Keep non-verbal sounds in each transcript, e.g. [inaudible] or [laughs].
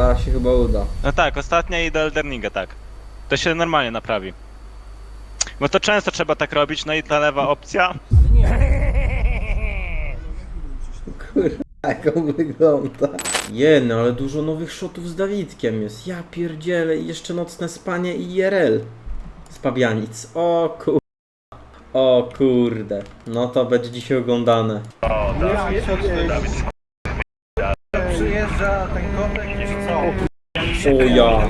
zaraz się chyba uda. No tak, ostatnia i do Elderninga, tak. To się normalnie naprawi. Bo to często trzeba tak robić, no i ta lewa opcja. Kurwa, jak on wygląda. Je, no ale dużo nowych shotów z Dawidkiem jest. Ja pierdzielę i jeszcze nocne spanie i IRL. Z Pabianic. O kur... O kurde. No to będzie dzisiaj oglądane. Przyjeżdża ten kotek co? O ja.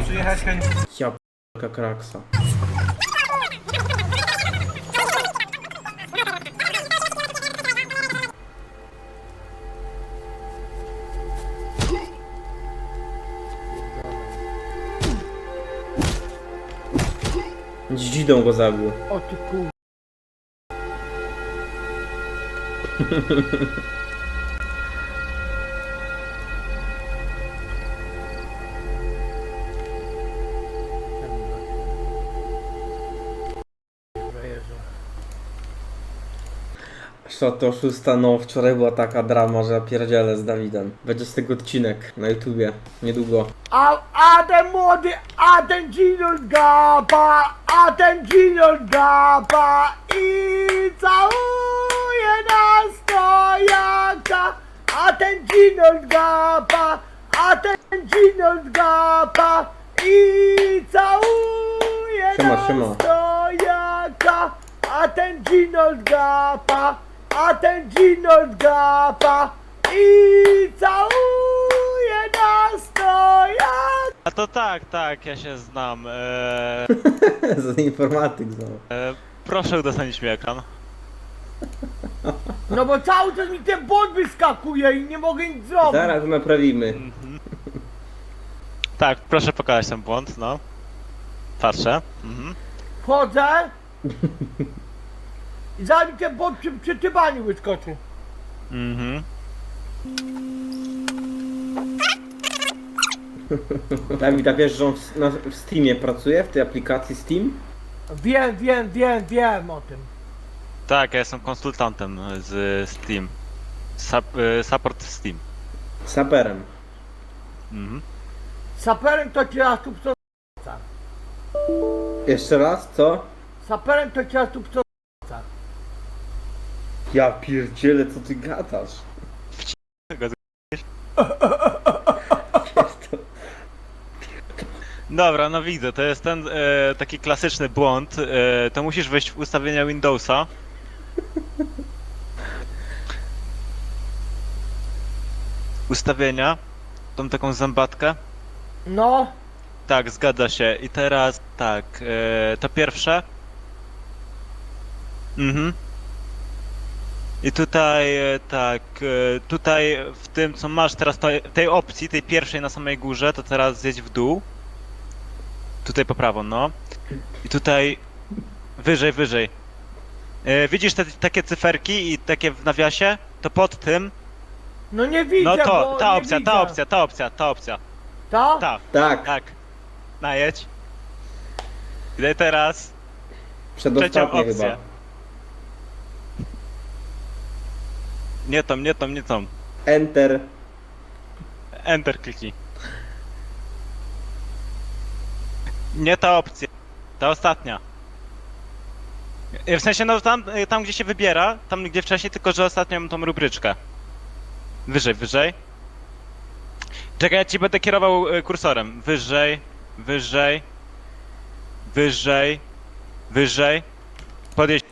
Ja p***ka kraksa. Dzidą go zabił. O ty kur... [laughs] Oszusta, no wczoraj była taka drama, że ja pierdzielę z Dawidem. Będzie z tego odcinek na YouTubie, niedługo. A, a ten młody, a ten Gino gapa, a Gino gapa i całuje na stojaka. A ten Gino gapa, a ten Gino gapa i całuje Siema, na siema. stojaka. A ten Gino gapa, a ten Gino gapa i całuje na stojaka. A to tak, tak, ja się znam. [laughs] Eee, Z informatyk znowu. e, proszę udostępnić mi ekran. No bo cały czas mi ten błąd wyskakuje i nie mogę nic zrobić. Zaraz naprawimy. Tak, proszę pokazać ten błąd, no. Patrzę. Mhm. Wchodzę [laughs] i mi ten błąd przy przytybaniu wyskoczy. Mhm. [laughs] Dawid, a wiesz, że on w, na, w Steamie pracuje, w tej aplikacji Steam? Wiem, wiem, wiem, wiem o tym. Tak, ja jestem konsultantem z Steam. Sup, e, support Steam. Saperem. Mhm. Saperem to cię raz tu pso... Jeszcze raz, co? Saperem to cię raz tu pso... Ja pierdzielę, co ty gadasz? Dobra, no widzę, to jest ten e, taki klasyczny błąd. E, to musisz wejść w ustawienia Windowsa. Ustawienia. Tą taką zębatkę. No, Tak, zgadza się. I teraz tak, e, to pierwsze. Mhm. I tutaj e, tak, e, tutaj w tym co masz teraz to, tej opcji, tej pierwszej na samej górze, to teraz zjedź w dół. Tutaj po prawo, no. I tutaj wyżej, wyżej. E, widzisz te takie cyferki i takie w nawiasie? To pod tym. no nie widzę, No to, bo ta nie opcja, widzę. ta opcja, ta opcja, ta opcja. Ta? Ta. Tak, Tak. Najedź. I teraz trzecią przedostatnie opcję. chyba. Nie tą, nie tą, nie tą. Enter. Enter kliknij. Nie ta opcja. Ta ostatnia. W sensie, no tam, tam gdzie się wybiera, tam gdzie wcześniej, tylko że ostatnią tą rubryczkę. Wyżej, wyżej. Czekaj, ja ci będę kierował e, kursorem. Wyżej, wyżej, wyżej, wyżej. Podjedź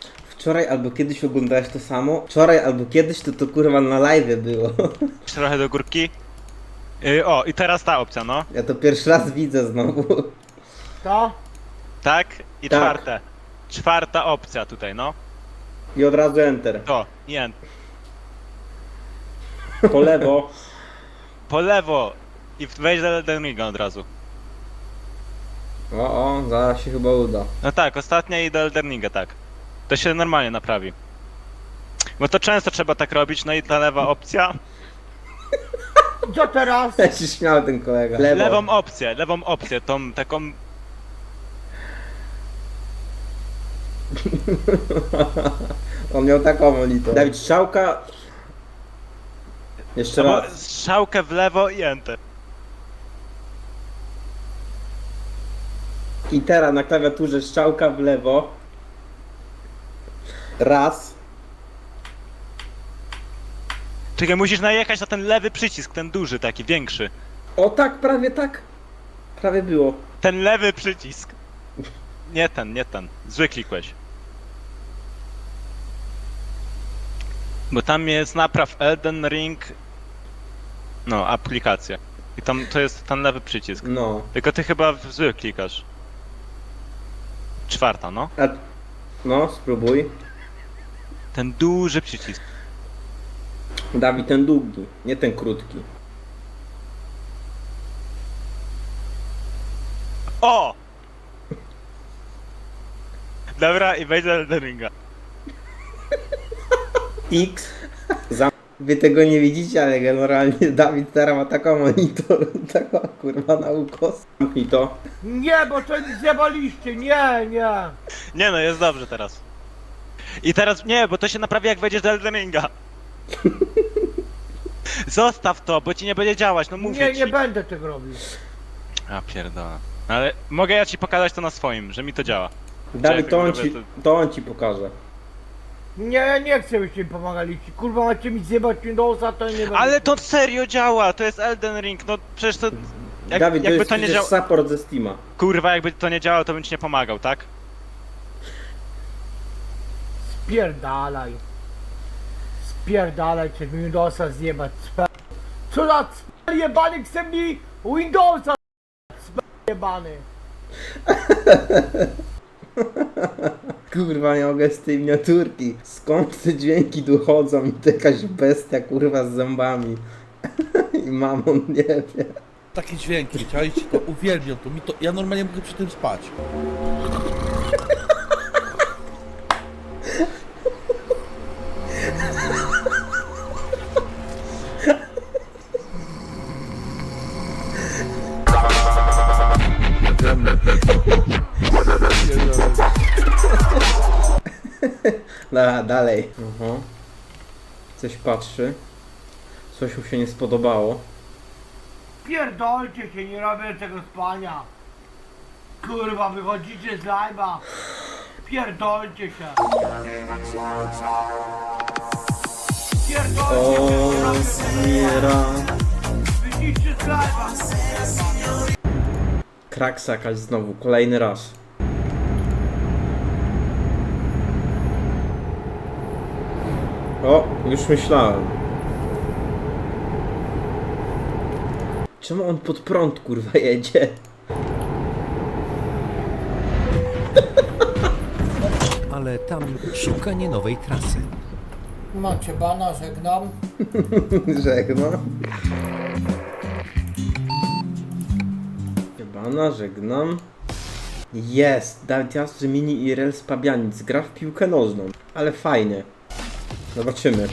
Wczoraj albo kiedyś oglądałeś to samo? Wczoraj albo kiedyś to to kurwa na live było. [laughs] trochę do górki. E, O, i teraz ta opcja, no. Ja to pierwszy raz widzę znowu. Ta? Tak? I Tak. czwarte. Czwarta opcja tutaj, no. I od razu enter. To, nie. Po lewo. [laughs] Po lewo i wejdź do Elden Ringa od razu. O, o, zaraz się chyba uda. No tak, ostatnia i do Elden Ringa, tak. To się normalnie naprawi. Bo to często trzeba tak robić, no i ta lewa opcja. Co teraz? [laughs] Ja się śmiał ten kolega. Lewo. Lewą opcję, lewą opcję, tą taką. [laughs] On miał taką lito. Dawid Strzałka. Jeszcze Albo raz. strzałkę w lewo i enter. I teraz na klawiaturze strzałka w lewo. Raz. Czekaj, musisz najechać na ten lewy przycisk, ten duży taki, większy. O tak, prawie tak. Prawie było. Ten lewy przycisk. Nie ten, nie ten. Zły klikłeś. Bo tam jest napraw Elden Ring. No, aplikacja. I tam to jest ten lewy przycisk. No. Tylko ty chyba w zły klikasz. Czwarta, no. A... No, spróbuj. Ten duży przycisk. Dawid ten długi, nie ten krótki. O! Dobra, i wejdź do Elden Ringa. X. Za... Wy tego nie widzicie, ale generalnie Dawid teraz ma taką monitor, [laughs] taką kurwa na ukos. Zamknij to. Nie, bo to zjebaliście, nie, nie. Nie no, jest dobrze teraz. I teraz nie, bo to się naprawi jak wejdziesz do Elden Ringa. [laughs] Zostaw to, bo ci nie będzie działać, no mówię Nie, ci. nie będę tego robił. A pierdolę. Ale mogę ja ci pokazać to na swoim, że mi to działa. Dawid, to on, ci, to- to on ci pokaże. Nie, ja nie chcę, byście mi pomagali. Ci, Kurwa, macie mi zjebać Windowsa, to nie będę. Ale to serio działa, to jest Elden Ring, no przecież to... Jak, Dawid, to jakby jest to nie przecież support ze Steama. Kurwa, jakby to nie działało, to bym ci nie pomagał, tak? Spierdalaj. Spierdalaj, czy Windowsa zjebać. Co za sper jebany chce mi Windowsa sper jebany. [laughs] Kurwa, nie mogę z tej miniaturki. Skąd te dźwięki tu chodzą i to jakaś bestia kurwa z zębami. [laughs] I mamon nie wie. Takie dźwięki, czajcie to, uwielbiam to, mi to, ja normalnie mogę przy tym spać. Dalej. Aha. Coś patrzy. Coś mu się nie spodobało. Pierdolcie się, nie robię tego spania. Kurwa, wychodzicie z live'a. Pierdolcie się. Pierdolcie się, nie robię tego Miera. Wyjdźcie z live'a. Znowu, kolejny raz. O, już myślałem. Czemu on pod prąd kurwa jedzie? [laughs] ale tam szukanie nowej trasy. Macie bana, żegnam. [laughs] Żegnam. Jebana, żegnam. Jest! Dawid Jastrzy mini IRL z Pabianic. Gra w piłkę nożną. Ale fajnie. Zobaczymy.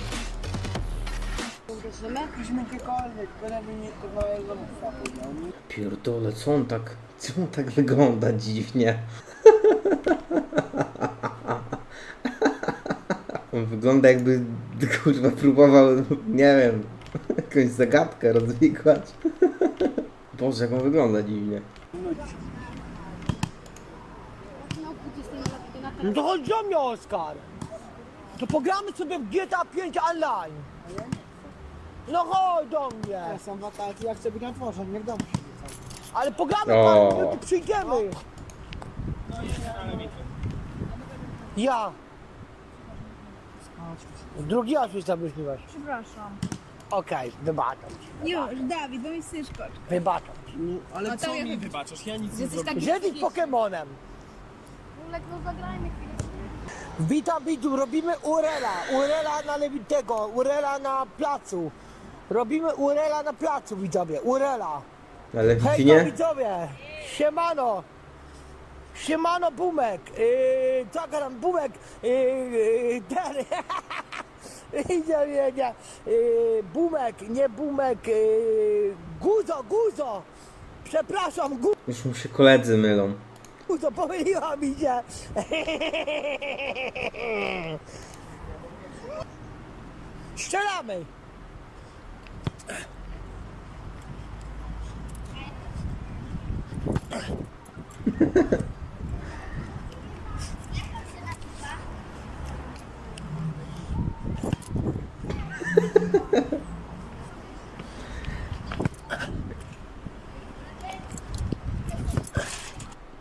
Pierdole, co on tak... Co on tak wygląda dziwnie? On wygląda jakby, kurwa, próbował, nie wiem, jakąś zagadkę rozwikłać. Boże, jak on wygląda dziwnie. No to chodź do mnie, Oskar. To pogramy sobie w GTA 5 online. No chodź do mnie. Ja sam wakacje, ja chcę być na dworze, nie w domu. Ale pogramy, O. pan, my tu przyjdziemy. Ja. Drugi raz już zabrzmiłeś. Przepraszam. Okej, wybaczam ci. Już, Dawid, bo mi syszkoczka. Wybaczam ci. No, ale No to co ja- mi wybaczasz? Ja nic nie Jesteś zrobiłem. taki... Żebyś Pokemonem. Ulek, no zagrajmy chwilę. Witam widzów, robimy Urela. Urela na Lewitego, Urela na placu. Robimy Urela na placu, widzowie. Urela. Ale Hej, widzinie? widzowie! Siemano! Siemano Bumek! Yy, co gram? Bumek! Yy, yy, ten... nie, nie, nie. Yy, bumek, nie Bumek. Yy, guzo, Guzo! Przepraszam, Gu- Już mu się koledzy mylą. Guzo, pomyliła mi się! Strzelamy!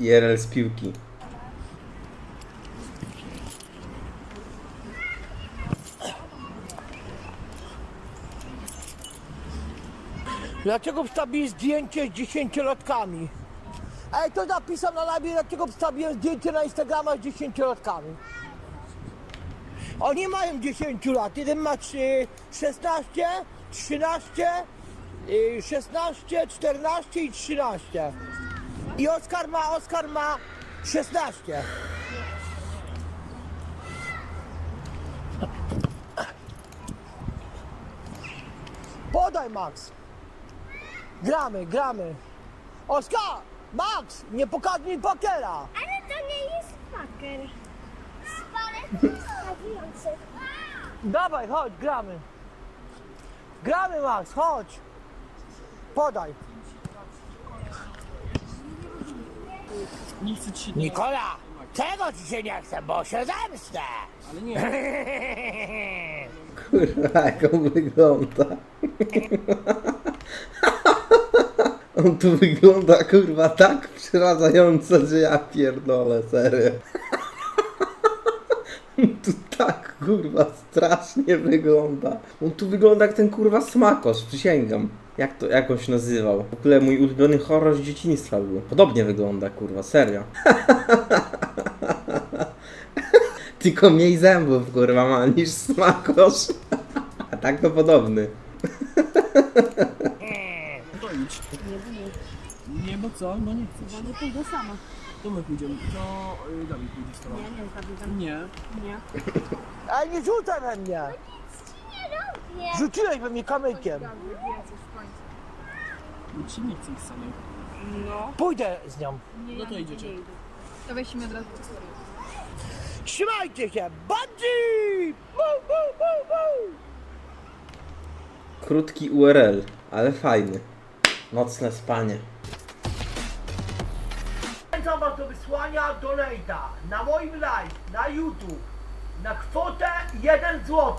IRL z piłki. Dlaczego wstawiłem zdjęcie z dziesięciolatkami? Ej, to napisał na live, dlaczego wstawiłem zdjęcie na Instagrama z dziesięciolatkami. Oni mają 10 lat. Jeden ma trzy- 16, 13, y, 16, 14 i 13. I Oskar ma, Oskar ma 16. Podaj Max. Gramy, gramy. Oskar! Max! Nie pokazuj pokera! Ale to nie jest paker. Spalek [laughs] stawiający. Dawaj, chodź, gramy. Gramy, Max, chodź. Podaj. Nie chcę ci się... Nikola! Czego ci się nie chce, bo się zemstę! Ale nie. [laughs] Kurwa, jak on wygląda. [laughs] On tu wygląda, kurwa, tak przerażająco, że ja pierdolę, serio. On tu tak, kurwa, strasznie wygląda. On tu wygląda jak ten, kurwa, smakosz, przysięgam. Jak to, jak on się nazywał? W ogóle mój ulubiony horror z dzieciństwa był. Podobnie wygląda, kurwa, serio. [laughs] Tylko mniej zębów, kurwa, ma niż smakosz. A tak to podobny. To idź. Nie, bo co? No nie chcesz. Ja nie pójdę sama. To my pójdziemy. To y, Dawid pójdzie z tobą. Nie, nie. Nie. Nie. Ej, nie rzucaj we mnie! Nie. Rzuciłeś we mnie kamykiem. No ci nie chcę samej. No. Pójdę z nią. No to idziecie. To weźmy od razu. Trzymajcie się! Buu. Krótki URL, ale fajny. Nocne spanie. Zachęcam was do wysłania donate'a na moim live, na YouTube, na kwotę 1 zł.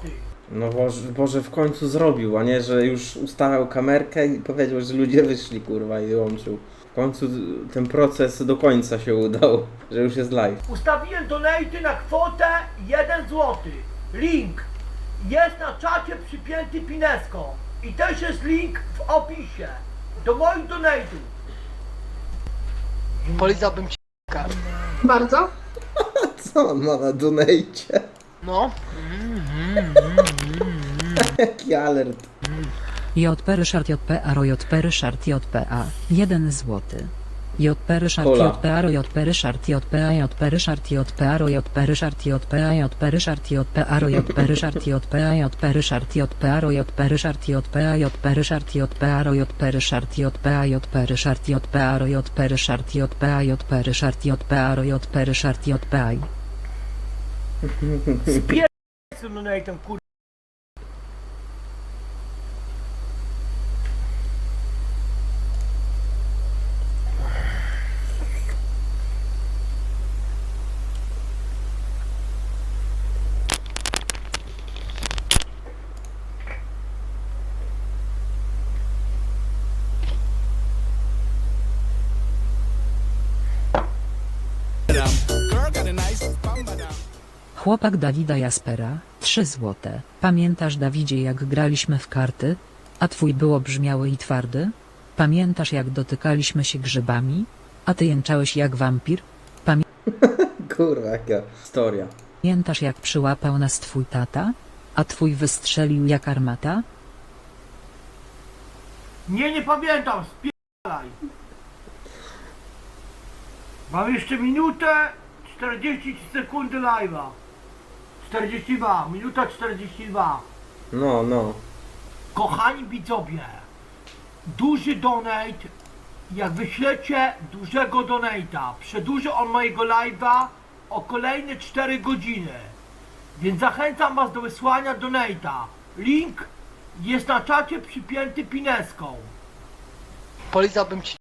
No Boże, Boże, w końcu zrobił, a nie, że już ustawiał kamerkę i powiedział, że ludzie wyszli, kurwa, i łączył. W końcu ten proces do końca się udał, że już jest live. Ustawiłem donate'y na kwotę 1 zł. Link jest na czacie przypięty pineską. I też jest link w opisie do moich donate'ów. Polizałbym ci Bardzo? [laughs] Co on ma na donajcie? No. Jaki alert. JP Ryszard JP Aro JP Ryszard JPA 1 złoty. JP Ryszard Hola. JP Aro JP Ryszard JPA JP Ryszard JP Aro JP Ryszard JPA JP Ryszard JP Aro JP Ryszard JPA JP Ryszard JP Aro JP Ryszard JPA JP Ryszard JP Aro JP Ryszard JPA JP Ryszard JP Aro JP Ryszard JPA JP Ryszard JP Aro JP Ryszard JPA Kur... Chłopak Dawida Jaspera, 3 złote. Pamiętasz Dawidzie jak graliśmy w karty? A twój było brzmiały i twardy? Pamiętasz jak dotykaliśmy się grzybami? A ty jęczałeś jak wampir? [laughs] Kurwa, jaka historia. Pamiętasz jak przyłapał nas twój tata? A twój wystrzelił jak armata? Nie, nie pamiętam, spierdalaj. Mam jeszcze minutę 40 sekundy live'a. 42, minuta 42. No, no. Kochani widzowie, duży donate, jak wyślecie dużego donate'a, przedłuży on mojego live'a o kolejne 4 godziny. Więc zachęcam was do wysłania donate'a. Link jest na czacie przypięty pineską. Polizałbym ci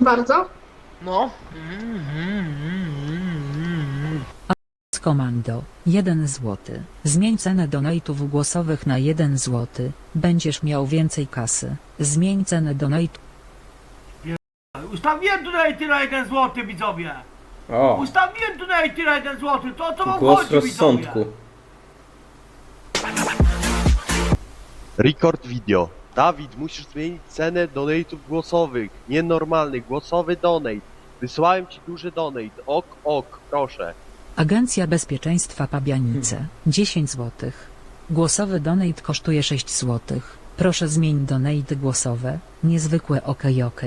Bardzo? No. Z komando 1 zł. Zmień cenę donate'ów głosowych na 1 zł. Będziesz miał więcej kasy. Zmień cenę donate Ustawiłem donaty na 1 zł, widzowie. O, Ustawiłem donaty na 1 zł, to o co wam głos chodzi, rozsądku. widzowie? Record video. Dawid, musisz zmienić cenę donate'ów głosowych. Nienormalny, głosowy donate. Wysłałem ci duży donate. Ok, ok, proszę. Agencja Bezpieczeństwa Pabianice 10 zł. Głosowy donate kosztuje 6 zł. Proszę zmień donate głosowe. Niezwykłe ok ok.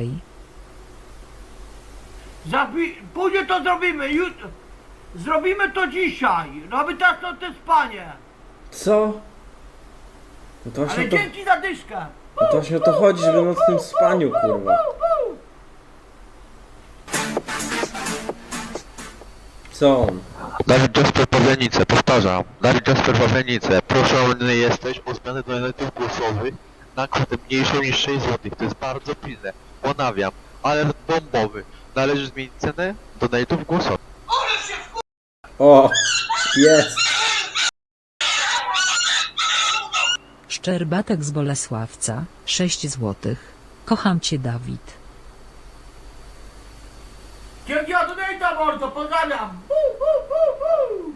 Zapi- później to zrobimy, jutro. Zrobimy to dzisiaj. Robię teraz to te spanie. Co? No to właśnie Ale o to, dzięki za dyszkę. no to właśnie o to chodzi, żeby w nocnym spaniu, kurwa. Co on? Dawid Jasper Pawianice, powtarzam. Dawid Jasper Pawianice, proszony jesteś o zmianę donatów głosowych na kwotę mniejszą niż 6 zł. To jest bardzo pilne. Ponawiam. Alert bombowy. Należy zmienić cenę donatów głosowych. O, jest. Szczerbatek z Bolesławca 6 zł. Kocham cię Dawid. Dzięki donata, mordo, pozdrawiam. Bu, bu, bu, bu.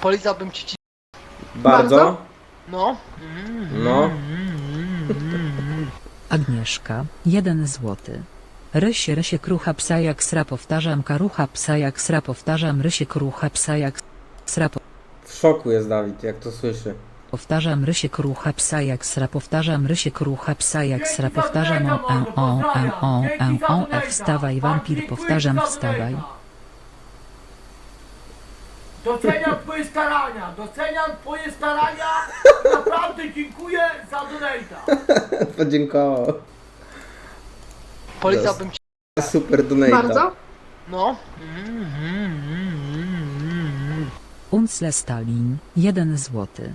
Polizałbym ci ci... Bardzo? No. No. Agnieszka 1 zł. Rysie rysie krucha psa jak sra powtarzam karucha psa jak sra powtarzam rysie krucha psa jak sra po- W szoku jest Dawid, jak to słyszy. Powtarzam rysiek rucha psa jak sra powtarzam rysiek rucha psa jak sra powtarzam o a o a o a o a wstawaj wampir powtarzam wstawaj. Doceniam twoje starania, doceniam twoje starania, [laughs] naprawdę dziękuję za donate'a. [laughs] Podziękował. Polizałbym cię. Super donate'a. Bardzo? No. Mm. mm, mm, mm Unsle Stalin, 1 złoty.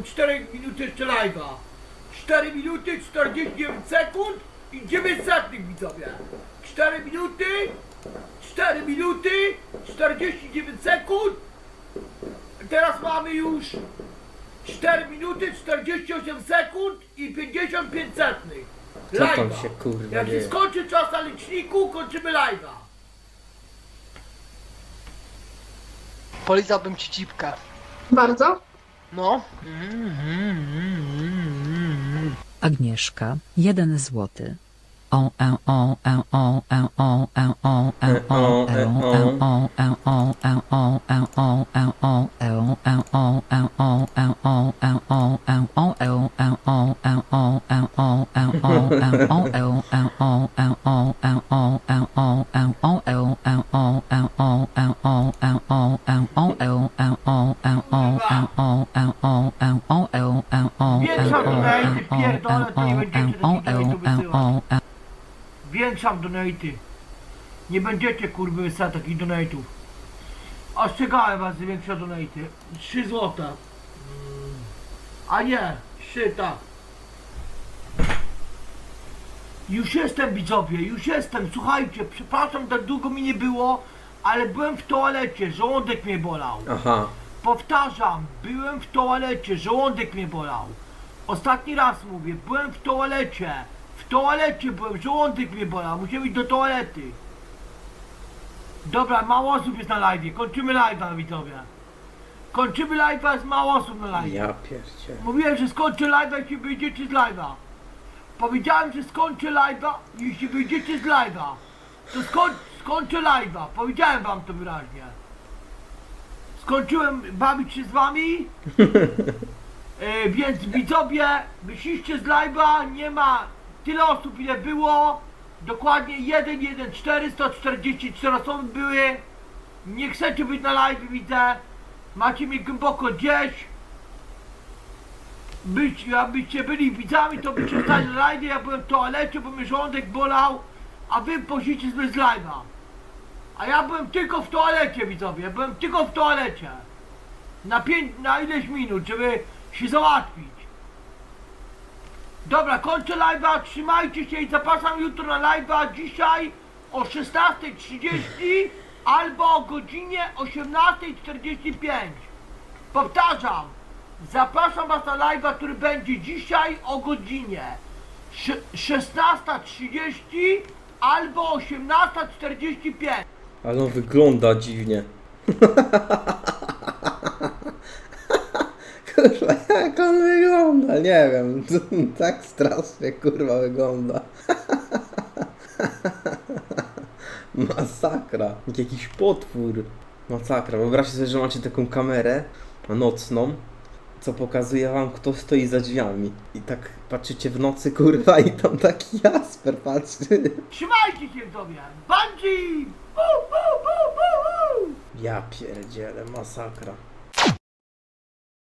Z donatem, ty kurwa. Wypi***am 4 minuty jeszcze live'a. 4 minuty, 49 sekund i 9 setnych widzowie. 4 minuty, 4 minuty, 49 sekund. Teraz mamy już 4 minuty, 48 sekund i 55 setnych. Co tam Live'a. się kurwa Jak się dzieje? skończy czas na liczniku, kończymy live'a. Polizałbym ci cipkę. Bardzo? No. Mm, mm, mm, Agnieszka, jeden złoty. Wieczorem, pierdolę, to nie będziecie do Większam donaty. Nie będziecie kurwy wysłać takich donate'ów. Ostrzegałem was, że większe donaty. 3 złota. A nie, 3 tak. Już jestem widzowie, już jestem. Słuchajcie, przepraszam, tak długo mi nie było, ale byłem w toalecie, żołądek mnie bolał. Aha. Powtarzam, byłem w toalecie, żołądek mnie bolał. Ostatni raz mówię, byłem w toalecie. W toalecie byłem, żołądek mnie bolał, musiałem iść do toalety. Dobra, mało osób jest na live, kończymy live'a widzowie. Kończymy live'a, jest mało osób na live. Ja pierdzie. Mówiłem, że skończę live'a, jeśli wyjdziecie z live'a. Powiedziałem, że skończę live'a, jeśli wyjdziecie z live'a. To skoń, skończę live'a, powiedziałem wam to wyraźnie. Skończyłem bawić się z wami. Yy, [laughs] więc widzowie, wyszliście z live'a, nie ma tyle osób ile było. Dokładnie 1, 1, 4, 144 osoby były. Nie chcecie być na live, widzę. Macie mnie głęboko gdzieś. Być, abyście byli widzami, to byście stali na live, ja byłem w toalecie, bo mnie żołądek bolał, a wy sobie z live'a. A ja byłem tylko w toalecie, widzowie, byłem tylko w toalecie. Na pięć, na ileś minut, żeby się załatwić. Dobra, kończę live'a, trzymajcie się i zapraszam jutro na live'a dzisiaj o 16.30 albo o godzinie 18.45. Powtarzam, zapraszam was na live'a, który będzie dzisiaj o godzinie sze- 16.30 albo 18.45. Ale on wygląda dziwnie. [laughs] kurwa, jak on wygląda? Nie wiem. [laughs] tak strasznie kurwa wygląda. [laughs] Masakra. Jak jakiś potwór. Masakra. Wyobraźcie sobie, że macie taką kamerę nocną, co pokazuje wam, kto stoi za drzwiami. I tak patrzycie w nocy, kurwa, i tam taki Jasper patrzy. Trzymajcie się sobie! Bungee! Woo, woo, woo, woo, woo! Ja pierdzielę, masakra.